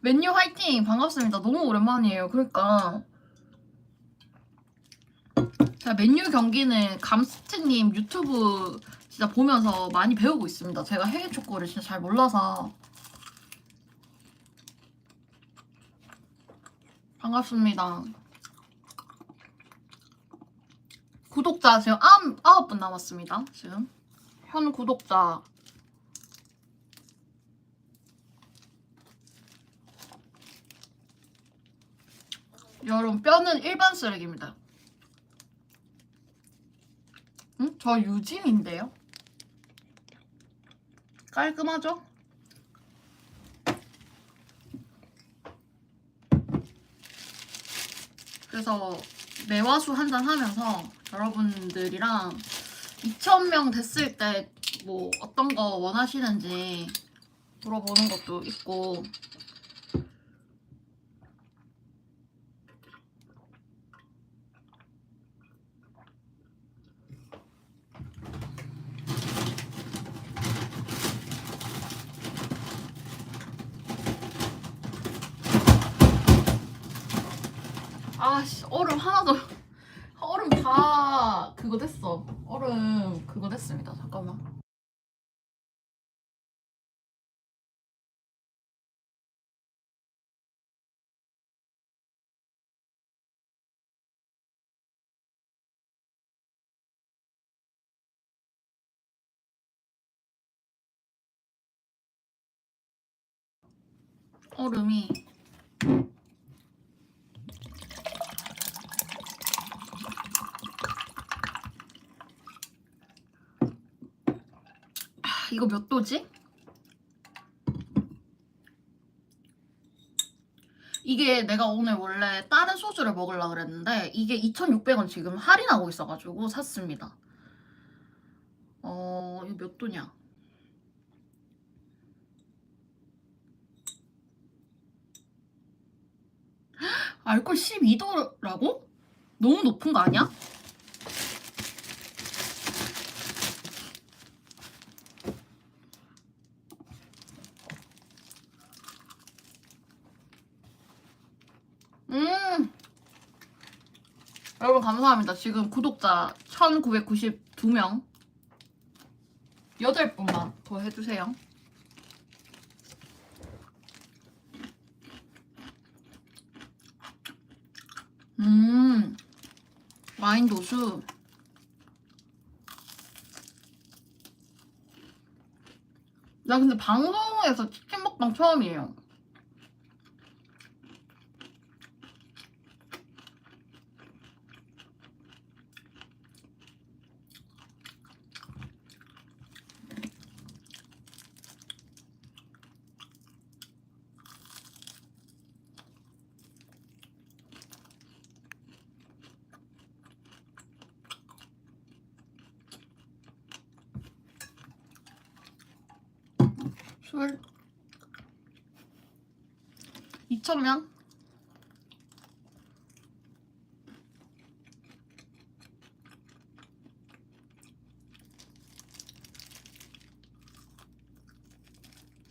맨유 화이팅! 반갑습니다. 너무 오랜만이에요. 그러니까. 제가 맨유 경기는 감스트님 유튜브 진짜 보면서 많이 배우고 있습니다. 제가 해외 축구를 진짜 잘 몰라서. 반갑습니다. 구독자 지금 아홉, 아홉 분 남았습니다. 지금. 현 구독자. 여러분, 뼈는 일반 쓰레기입니다. 응? 저 유진인데요? 깔끔하죠? 그래서 매화수 한 잔 하면서 여러분들이랑 2,000명 됐을 때 뭐 어떤 거 원하시는지 물어보는 것도 있고 아씨 얼음 하나도 얼음 다 그거 됐어. 얼음 그거 됐습니다. 잠깐만. 얼음이 이거 몇 도지? 이게 내가 오늘 원래 다른 소주를 먹으려고 그랬는데 이게 2,600원 지금 할인하고 있어가지고 샀습니다. 어, 이거 몇 도냐? 알콜 12도라고? 너무 높은 거 아니야? 음. 여러분 감사합니다. 지금 구독자 1992명 8분만 더 해주세요. 음. 와인 도수. 나 근데 방송에서 치킨 먹방 처음이에요. 술 2,000명?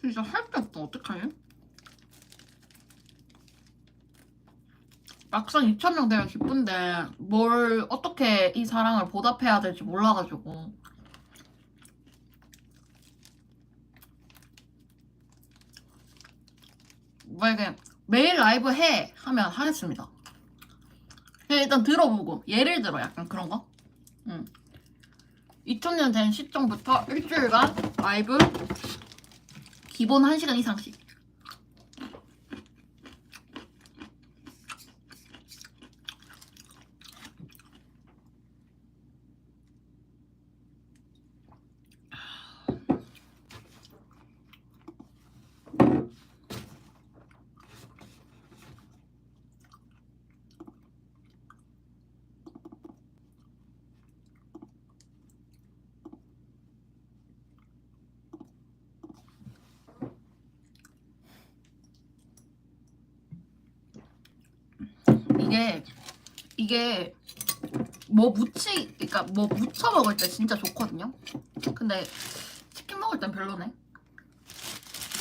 진짜 할 게 없다 어떡하냐? 막상 2,000명 되면 기쁜데 뭘 어떻게 이 사랑을 보답해야 될지 몰라가지고 만약에 매일 라이브 해 하면 하겠습니다. 일단 들어보고 예를 들어 약간 그런 거. 응. 2000년 된 시점부터 일주일간 라이브 기본 1시간 이상씩. 이게 이게 뭐 무치 그러니까 뭐 무쳐 먹을 때 진짜 좋거든요. 근데 치킨 먹을 땐 별로네.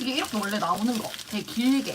이게 이렇게 원래 나오는 거 되게 길게